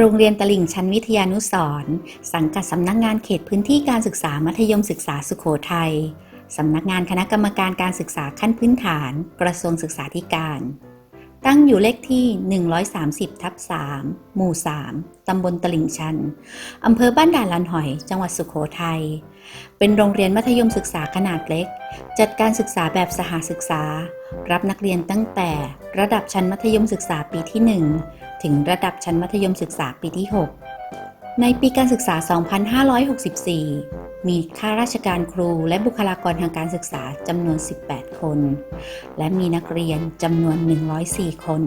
โรงเรียนตลิ่งชันวิทยานุสร์สังกัดสำนักงานเขตพื้นที่การศึกษามัธยมศึกษาสุโขทัยสำนักงานคณะกรรมการการศึกษาขั้นพื้นฐาน กระทรวงศึกษาธิการ ตั้งอยู่เลขที่ 130 ทับ 3 หมู่ 3 ตำบลตลิ่งชัน อำเภอบ้านด่านลันหอย จังหวัดสุโขทัย เป็นโรงเรียนมัธยมศึกษาขนาดเล็ก จัดการศึกษาแบบสหศึกษา รับนักเรียนตั้งแต่ ระดับชั้นมัธยมศึกษาปีที่ 1 ถึงระดับชั้นมัธยมศึกษาปีที่ 6 ในปีการศึกษา 2564 มีข้าราชการครูและบุคลากรทางการศึกษาจำนวน 18 คน และมีนักเรียนจำนวน 104 คน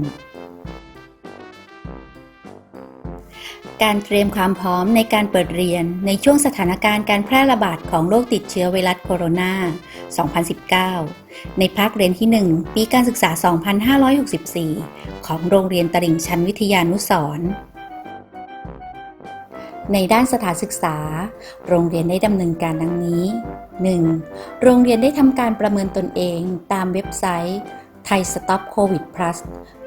การเตรียมความพร้อมในการเปิดเรียนในช่วงสถานการณ์การแพร่ระบาดของโรคติดเชื้อไวรัสโคโรนา 2019 ในภาคเรียนที่ 1 ปีการศึกษา 2564 ของโรงเรียนตลิ่งชันวิทยานุสร์ในด้านสถานศึกษา โรงเรียนได้ดำเนินการดังนี้ 1. โรงเรียนได้ทำการประเมินตนเองตามเว็บไซต์ไทยสต็อปโควิด plus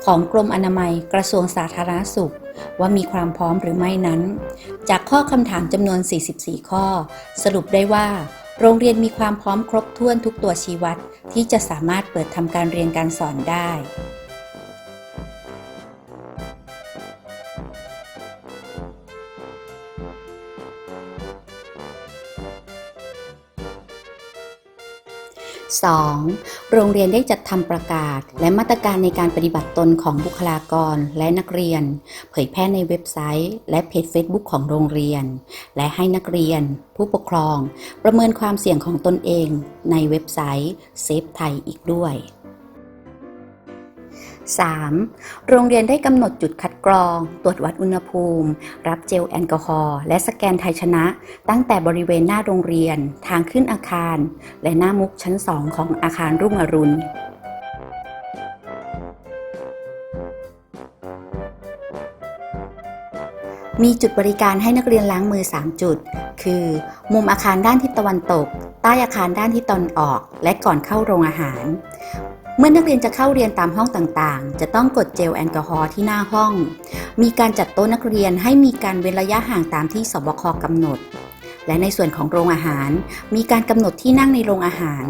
ของกรมอนามัยกระทรวงสาธารณสุข ว่ามีความพร้อมหรือไม่นั้น จากข้อคำถามจำนวน 44 ข้อ สรุปได้ว่า โรงเรียนมีความพร้อมครบถ้วนทุกตัวชี้วัดที่จะสามารถเปิดทำการเรียนการสอนได้ 2. โรงเรียนได้จัดทำประกาศ และมาตรการในการปฏิบัติตนของบุคลากรและนักเรียน เผยแพร่ในเว็บไซต์ และเพจ Facebook ของโรงเรียน และให้นักเรียน ผู้ปกครอง ประเมินความเสี่ยงของตนเองในเว็บไซต์เซฟไทยอีกด้วย 3. โรงเรียนได้กำหนดจุดคัด กรอง ตรวจวัดอุณหภูมิ รับเจลแอลกอฮอล์และสแกนไทยชนะ ตั้งแต่บริเวณหน้าโรงเรียน ทางขึ้นอาคาร และหน้ามุกชั้น2ของอาคารรุ่งอรุณมีจุดบริการให้นักเรียนล้างมือ 3 จุด คือ มุมอาคารด้านทิศตะวันตก ใต้อาคารด้านทิศตะวันออก และก่อนเข้าโรงอาหาร เมื่อนักเรียนจะเข้าเรียนตามห้องต่างๆ จะต้องกดเจลแอลกอฮอล์ที่หน้าห้อง มีการจัดโต๊ะนักเรียนให้มีการเว้นระยะห่างตามที่สบคกำหนด และในส่วนของโรงอาหาร มีการกำหนดที่นั่งในโรงอาหาร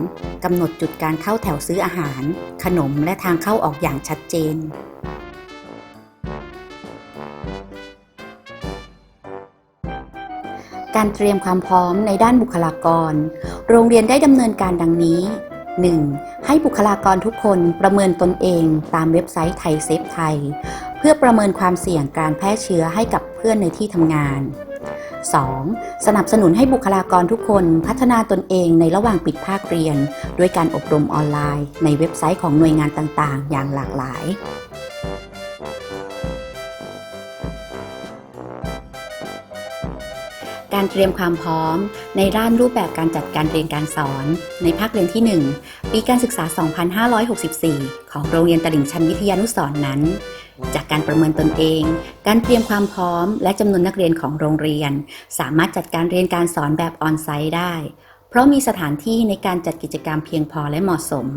กำหนดจุดการเข้าแถวซื้ออาหาร ขนมและทางเข้าออกอย่างชัดเจนการเตรียมความพร้อมในด้านบุคลากร โรงเรียนได้ดำเนินการดังนี้ 1. ให้บุคลากรทุกคนประเมินตนเองตามเว็บไซต์ไทยเซฟไทย เพื่อประเมินความเสี่ยงการแพร่เชื้อให้กับเพื่อนในที่ทำงาน 2. สนับสนุนให้บุคลากรทุกคนพัฒนาตนเองในระหว่างปิดภาคเรียน ด้วยการอบรมออนไลน์ ในเว็บไซต์ของหน่วยงานต่างๆ อย่างหลากหลาย การเตรียมความพร้อม ในด้านรูปแบบการจัดการเรียนการสอน ในภาคเรียนที่ 1 ปีการศึกษา 2564 ของโรงเรียนตลิ่งชันวิทยานุสรณ์นั้น จากการประเมินตนเอง การเตรียมความพร้อม และจำนวนนักเรียนของโรงเรียน สามารถจัดการเรียนการสอนแบบออนไซต์ได้ เพราะมีสถานที่ในการจัดกิจกรรมเพียงพอและเหมาะสม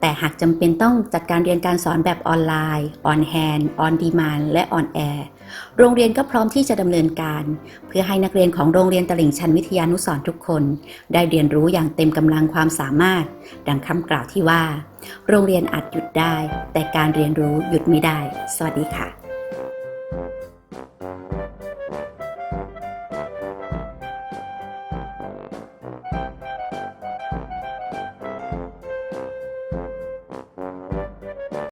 แต่หากจำเป็นต้องจัดการเรียนการสอนแบบออนไลน์ออนแฮนด์ออนดีมานและออนแอร์โรงเรียนก็พร้อมที่จะดำเนินการ เพื่อให้นักเรียนของโรงเรียนตลิ่งชันวิทยานุสร์ทุกคน ได้เรียนรู้อย่างเต็มกำลังความสามารถ ดังคำกล่าวที่ว่า โรงเรียนอาจหยุดได้ แต่การเรียนรู้หยุดไม่ได้ สวัสดีค่ะ